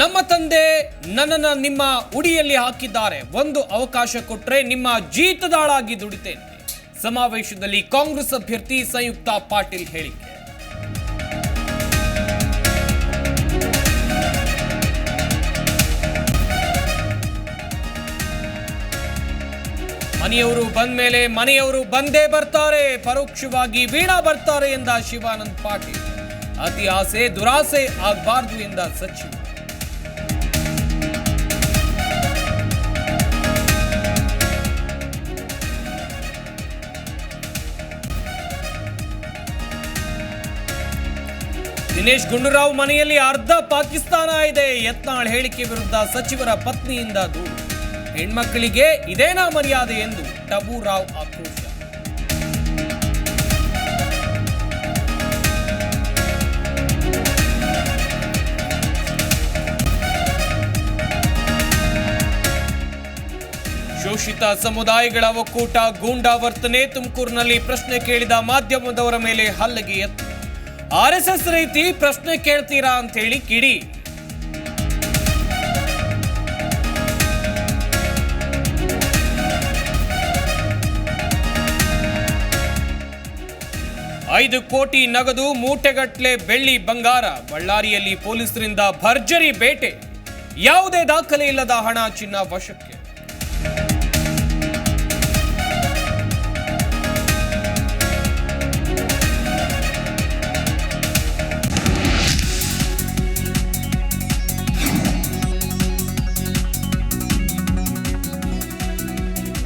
ನಮ್ಮ ತಂದೆ ನನ್ನನ್ನ ನಿಮ್ಮ ಉಡಿಯಲ್ಲಿ ಹಾಕಿದ್ದಾರೆ. ಒಂದು ಅವಕಾಶ ಕೊಟ್ಟರೆ ನಿಮ್ಮ ಜೀತದಾಳಾಗಿ ದುಡಿತೇನೆ. ಸಮಾವೇಶದಲ್ಲಿ ಕಾಂಗ್ರೆಸ್ ಅಭ್ಯರ್ಥಿ ಸಂಯುಕ್ತ ಪಾಟೀಲ್ ಹೇಳಿಕೆ. ಮನೆಯವರು ಬಂದ ಮೇಲೆ ಮನೆಯವರು ಬಂದೇ ಬರ್ತಾರೆ. ಪರೋಕ್ಷವಾಗಿ ವೀಣಾ ಬರ್ತಾರೆ ಎಂದ ಶಿವಾನಂದ್ ಪಾಟೀಲ್. ಅತಿ ಆಸೆ, ದುರಾಸೆ ಆಗಬಾರ್ದು ಎಂದ ಸಚಿವ ದಿನೇಶ್ ಗುಂಡೂರಾವ್ ಮನೆಯಲ್ಲಿ ಅರ್ಧ ಪಾಕಿಸ್ತಾನ ಇದೆ. ಯತ್ನಾಳ್ ಹೇಳಿಕೆ ವಿರುದ್ಧ ಸಚಿವರ ಪತ್ನಿಯಿಂದ ದೂರು. ಹೆಣ್ಮಕ್ಕಳಿಗೆ ಇದೇನಾ ಮರ್ಯಾದೆ ಎಂದು ಟಬೂರಾವ್ ಆಕ್ರೋಶ. ಶೋಷಿತ ಸಮುದಾಯಗಳ ಒಕ್ಕೂಟ ಗೂಂಡಾ ವರ್ತನೆ ತುಮಕೂರಿನಲ್ಲಿ ಪ್ರಶ್ನೆ ಕೇಳಿದ ಮಾಧ್ಯಮದವರ ಮೇಲೆ ಹಲ್ಲೆಗೆ ಯತ್ನ ಎಸ್ ರೀತಿ ಪ್ರಶ್ನೆ ಕೇಳ್ತೀರಾ ಅಂತ ಹೇಳಿ ಕಿಡಿ. ಐದು ಕೋಟಿ ನಗದು ಮೂಟೆಗಟ್ಟಲೆ ಬೆಳ್ಳಿ ಬಂಗಾರ. ಬಳ್ಳಾರಿಯಲ್ಲಿ ಪೊಲೀಸರಿಂದ ಭರ್ಜರಿ ಬೇಟೆ. ಯಾವುದೇ ದಾಖಲೆ ಇಲ್ಲದ ಹಣ ಚಿನ್ನ ವಶಕ್ಕೆ.